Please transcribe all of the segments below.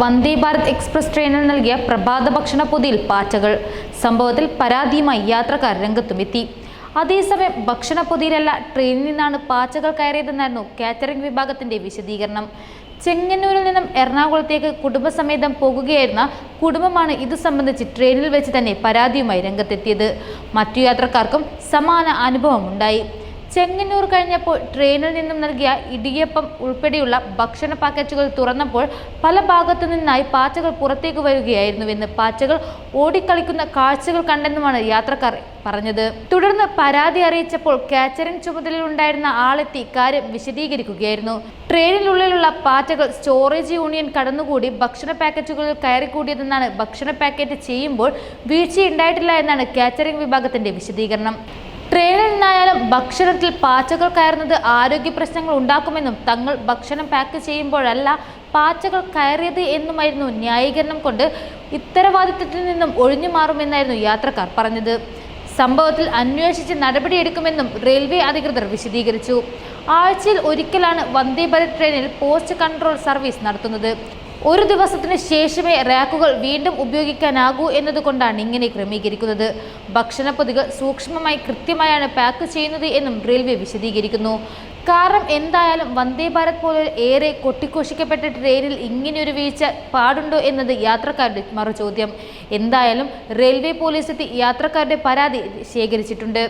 Vande Bharat express ട്രെയിനിൽ നൽകിയ പ്രഭാത ഭക്ഷണ പൊതിയിൽ പാറ്റകൾ സംഭവത്തിൽ പരാതിയുമായി യാത്രക്കാർ രംഗത്തുമെത്തി. അതേസമയം ഭക്ഷണ പൊതിയിലല്ല ട്രെയിനിൽ നിന്നാണ് പാച്ചകൾ കയറിയതെന്നായിരുന്നു കാറ്ററിംഗ് വിഭാഗത്തിന്റെ വിശദീകരണം. ചെങ്ങന്നൂരിൽ നിന്നും എറണാകുളത്തേക്ക് കുടുംബസമേതം പോകുകയായിരുന്ന കുടുംബമാണ് ഇത് സംബന്ധിച്ച് ട്രെയിനിൽ വെച്ച് തന്നെ പരാതിയുമായി രംഗത്തെത്തിയത്. മറ്റു യാത്രക്കാർക്കും സമാന അനുഭവമുണ്ടായി. ചെങ്ങന്നൂർ കഴിഞ്ഞപ്പോൾ ട്രെയിനിൽ നിന്നും നൽകിയ ഇടിയപ്പം ഉൾപ്പെടെയുള്ള ഭക്ഷണ പാക്കറ്റുകൾ തുറന്നപ്പോൾ പല ഭാഗത്തു നിന്നായി പാച്ചകൾ പുറത്തേക്ക് വരികയായിരുന്നുവെന്ന് പാച്ചകൾ ഓടിക്കളിക്കുന്ന കാഴ്ചകൾ കണ്ടെന്നുമാണ് യാത്രക്കാർ പറഞ്ഞത്. തുടർന്ന് പരാതി അറിയിച്ചപ്പോൾ കാച്ചറിംഗ് ചുമതലയിലുണ്ടായിരുന്ന ആളെത്തി കാര്യം വിശദീകരിക്കുകയായിരുന്നു. ട്രെയിനിനുള്ളിലുള്ള പാറ്റകൾ സ്റ്റോറേജ് യൂണിയൻ കടന്നുകൂടി ഭക്ഷണ പാക്കറ്റുകളിൽ കയറിക്കൂടിയതെന്നാണ് ഭക്ഷണ പാക്കറ്റ് ചെയ്യുമ്പോൾ വീഴ്ചയുണ്ടായിട്ടില്ല എന്നാണ് കാച്ചറിംഗ് വിഭാഗത്തിന്റെ വിശദീകരണം. ട്രെയിനിൽ നിന്നായാലും ഭക്ഷണത്തിൽ പാച്ചകൾ കയറുന്നത് ആരോഗ്യ പ്രശ്നങ്ങൾ ഉണ്ടാക്കുമെന്നും തങ്ങൾ ഭക്ഷണം പാക്ക് ചെയ്യുമ്പോഴല്ല പാച്ചകൾ കയറിയത് എന്നുമായിരുന്നു ന്യായീകരണം കൊണ്ട് ഉത്തരവാദിത്തത്തിൽ നിന്നും ഒഴിഞ്ഞു മാറുമെന്നായിരുന്നു യാത്രക്കാർ പറഞ്ഞത്. സംഭവത്തിൽ അന്വേഷിച്ച് നടപടിയെടുക്കുമെന്നും റെയിൽവേ അധികൃതർ വിശദീകരിച്ചു. ആഴ്ചയിൽ ഒരിക്കലാണ് വന്ദേ ഭാരത് ട്രെയിനിൽ പോസ്റ്റ് കൺട്രോൾ സർവീസ് നടത്തുന്നത്. ഒരു ദിവസത്തിന് ശേഷമേ റാക്കുകൾ വീണ്ടും ഉപയോഗിക്കാനാകൂ എന്നതുകൊണ്ടാണ് ഇങ്ങനെ ക്രമീകരിക്കുന്നത്. ഭക്ഷണപ്പൊതികൾ സൂക്ഷ്മമായി കൃത്യമായാണ് പാക്ക് ചെയ്യുന്നത് എന്നും റെയിൽവേ വിശദീകരിക്കുന്നു. കാരണം എന്തായാലും വന്ദേ ഭാരത് പോലെ ഏറെ കൊട്ടിഘോഷിക്കപ്പെട്ട ട്രെയിനിൽ ഇങ്ങനെയൊരു വീഴ്ച പാടുണ്ടോ എന്നത് യാത്രക്കാരുടെ മറുചോദ്യം. എന്തായാലും റെയിൽവേ പോലീസ് എത്തി യാത്രക്കാരുടെ പരാതി ശേഖരിച്ചിട്ടുണ്ട്.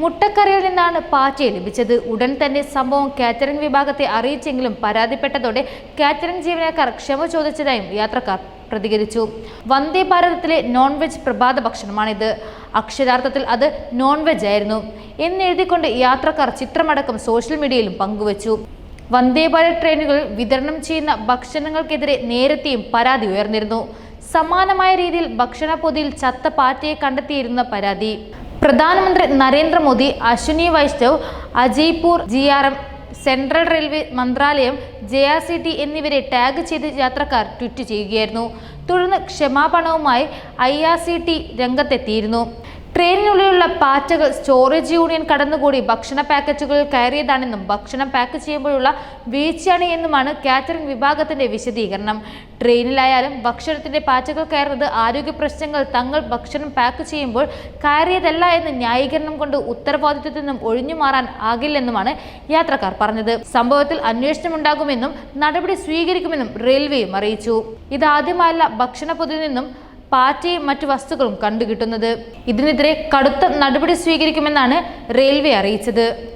മുട്ടക്കറിയിൽ നിന്നാണ് പാറ്റയെ ലഭിച്ചത്. ഉടൻ തന്നെ സംഭവം കാറ്ററിംഗ് വിഭാഗത്തെ അറിയിച്ചെങ്കിലും പരാതിപ്പെട്ടതോടെ കാറ്ററിംഗ് ജീവനക്കാർ ക്ഷമ ചോദിച്ചതായും യാത്രക്കാർ പ്രതികരിച്ചു. വന്ദേ ഭാരതത്തിലെ നോൺ വെജ് പ്രഭാത ഭക്ഷണമാണിത്. അക്ഷരാർത്ഥത്തിൽ അത് നോൺ വെജ് ആയിരുന്നു എന്നെഴുതിക്കൊണ്ട് യാത്രക്കാർ ചിത്രമടക്കം സോഷ്യൽ മീഡിയയിലും പങ്കുവച്ചു. വന്ദേ ഭാരത് ട്രെയിനുകളിൽ വിതരണം ചെയ്യുന്ന ഭക്ഷണങ്ങൾക്കെതിരെ നേരത്തെയും പരാതി ഉയർന്നിരുന്നു. സമാനമായ രീതിയിൽ ഭക്ഷണ പൊതിയിൽ ചത്ത പാറ്റയെ കണ്ടെത്തിയിരുന്ന പരാതി. പ്രധാനമന്ത്രി Narendra Modi Ashwini Vaishnav Ajaypur G R M central railway മന്ത്രാലയം ജെ ആർ സി ടി എന്നിവരെ ടാഗ് ചെയ്ത് യാത്രക്കാർ ട്വിറ്റ് ചെയ്യുകയായിരുന്നു. തുടർന്ന് ക്ഷമാപണവുമായി ഐ ആർ സി ടി രംഗത്തെത്തിയിരുന്നു. ട്രെയിനിനുള്ളിലുള്ള പാറ്റകൾ സ്റ്റോറേജ് യൂണിയൻ കടന്നുകൂടി. ഭക്ഷണ പാക്കറ്റുകളിൽ കയറിയതാണെന്നും ഭക്ഷണം പാക്ക് ചെയ്യുമ്പോഴുള്ള വീഴ്ചയാണ് എന്നുമാണ് കാറ്ററിംഗ് വിഭാഗത്തിന്റെ വിശദീകരണം. ട്രെയിനിലായാലും ഭക്ഷണത്തിന്റെ പാറ്റകൾ കയറുന്നത് ആരോഗ്യ പ്രശ്നങ്ങൾ തങ്ങൾ ഭക്ഷണം പാക്ക് ചെയ്യുമ്പോൾ കയറിയതല്ല എന്ന് ന്യായീകരണം കൊണ്ട് ഉത്തരവാദിത്വത്തിൽ നിന്നും ഒഴിഞ്ഞു മാറാൻ ആകില്ലെന്നുമാണ് യാത്രക്കാർ പറഞ്ഞത്. സംഭവത്തിൽ അന്വേഷണം ഉണ്ടാകുമെന്നും നടപടി സ്വീകരിക്കുമെന്നും റെയിൽവേയും അറിയിച്ചു. ഇതാദ്യമായല്ല ഭക്ഷണ പൊതുവിൽ നിന്നും പാറ്റയും മറ്റു വസ്തുക്കളും കണ്ടുകിട്ടുന്നത്. ഇതിനെതിരെ കടുത്ത നടപടി സ്വീകരിക്കുമെന്നാണ് റെയിൽവേ അറിയിച്ചത്.